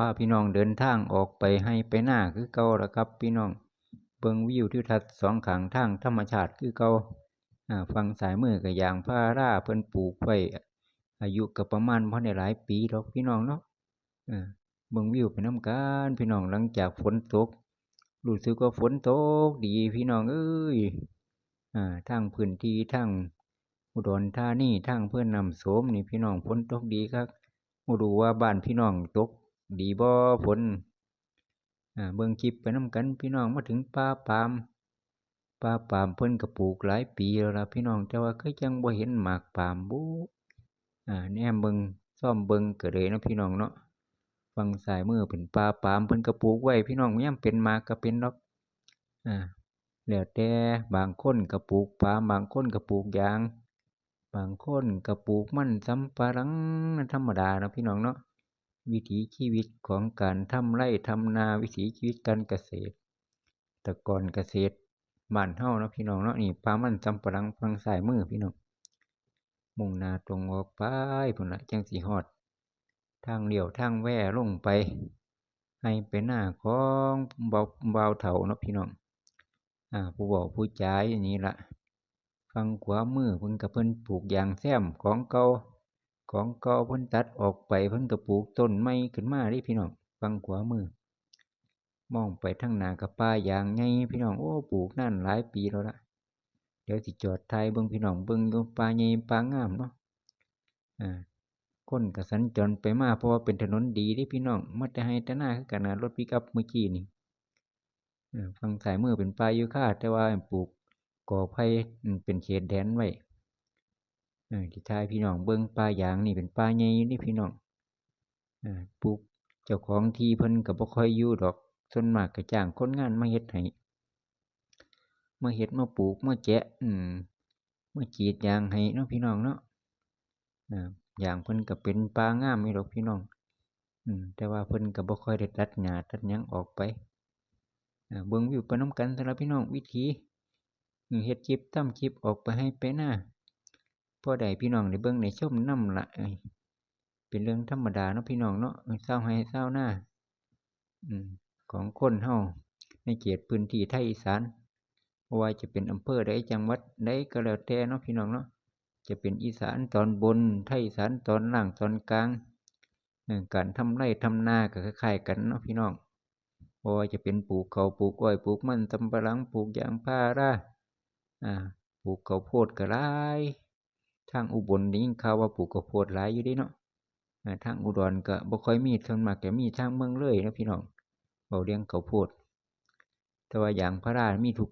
พาพี่น้องเดินทางออกไปให้ไปหน้าคือเก่าล้วครับ พี่น้องเบิงวิวทิวทัศน์สองขางทางธรรมชาติคือเก่าอ่าฝั่งซ้ายมือก็ยางพาราเพิ่นปลูกไว้อายุก็ประมาณบ่ได้หลายปีดอกพี่น้องเนาะเบิงวิวไปนํกันพี่น้องหลังจากฝนตกรู้สึกว่าฝนตกดีพี่น้องเอ้ยอทางพื้นที่ทางอุดรธานีทางเพื่อนนำโสมนี่พี่น้องฝนตกดีครับรู้ว่าบ้านพี่น้องตก ดีบ่ฝนเบิ่งคลิปไปนํกัน พี่น้องมาถึงป่าปามป่าปามเพิ่นก็ปลูกหลายปีแล้วล่ะพี่น้องแต่ว่าคือจังบ่เห็นหมากปามบุอ่าแนมเบิ่งซ่อมเบิ่งก็เลยนะพี่น้องเนาะฝั่งซ้ายมือเป็นป่าปามเพิ่นก็ปลูกไว้ พี่น้องยามเป็นหมากก็เป็นดอกอ่าแล้วแต่บางคนก็ปลูกปาล์มบางคนก็ปลูกยาง บางคนก็ปลูกมันสำปะหลังธรรมดานะพี่น้องเนาะ วิถีชีวิตของการทำไร่ทำนาวิถีชีวิตการเกษตร แต่ก่อนเกษตรบ้านเฮาเนาะพี่น้องเนาะนี่ปลามันสำปะหลังฝั่งซ้ายมือพี่น้องมุ่งนาตรงออกไปพุ่นละจังสิฮอด ทางเลี้ยวทางแว่ลงไป ให้ไปหน้าของเบาเบาเฒ่าเนาะพี่น้องอ่าผู้เว้าผู้จาอย่างนี้ละฝั่งขวามือเพิ่นก็เพิ่นปลูกยางแซมของเก่า ของเก่าเพิ่นตัดออกไปเพิ่นก็ปลูกต้นไม้ขึ้นมาเด้พี่น้องฝั่งขวามือ มองไปทางหน้าก็ป่ายางใหญ่พี่น้องโอ้ปลูกนานหลายปีแล้วละเดี๋ยวสิจอดถ่ายเบิ่งพี่น้องเบิ่งอยู่ป่าใหญ่ป่างามเนาะอ่าคนก็สัญจรไปมาเพราะว่าเป็นถนนดีเด้พี่น้องมาแต่ให้แต่หน้าคือกันนะรถปิกอัพเมื่อกี้นี่เออฝั่งซ้ายมือเป็นป่ายูค่าแต่ว่าปลูกกอไผ่อืมเป็นเขตแดนไว้ ที่ทายพี่น้องเบิ่งป่ายางนี่เป็นป่าใหญ่นี่พี่น้องอปลูกเจ้าของที่เพิ่นก็บ่ค่อยอยู่ดอกส่วนมากก็จ้างคนงานมาเฮ็ดให้มาเฮ็ดมาปลูกมาแจะอืมมากรีดยางให้เนาะพี่น้องเนาะอย่างเพิ่นก็เป็นป่างามอยู่ดอกพี่น้องอืมแต่ว่าเพิ่นก็บ่ค่อยได้ตัดหญ้าตัดหยังออกไปเบิ่งวิวไปนํกันสำหรับพี่น้องวิถีเฮ็ดคลิปทำคลิปออกไปให้ไปหน้า พ่อได้พี่น้องได้เบิ่งได้ชมนำละเอ้ยเป็นเรื่องธรรมดาเนาะพี่น้องเนาะเออชาวไร่ชาวนาอืมของคนเฮาในเขตพื้นที่ภาคอีสานว่าจะเป็นอำเภอใดจังหวัดใดก็แล้วแต่เนาะพี่น้องเนาะจะเป็นอีสานตอนบนภาคอีสานตอนล่างตอนกลางการทำไร่ทำนาก็คล้ายๆกันเนาะพี่น้องว่าจะเป็นปลูกข้าวปลูกอ้อยปลูกมันสำปะหลังปลูกยางพาราอ่าปลูกข้าวโพดก็หลาย ทางอุบลได้ยินข่าวว่าปลูกข้าวโพดหลายอยู่ดะเนาะทางอุดรก็บ่ค่อยมีส่วนมากแต่มีทางเมืองเลยนะพี่น้องเบาเรื่องข้าวโพด แต่ว่าอย่างพระรามีทุก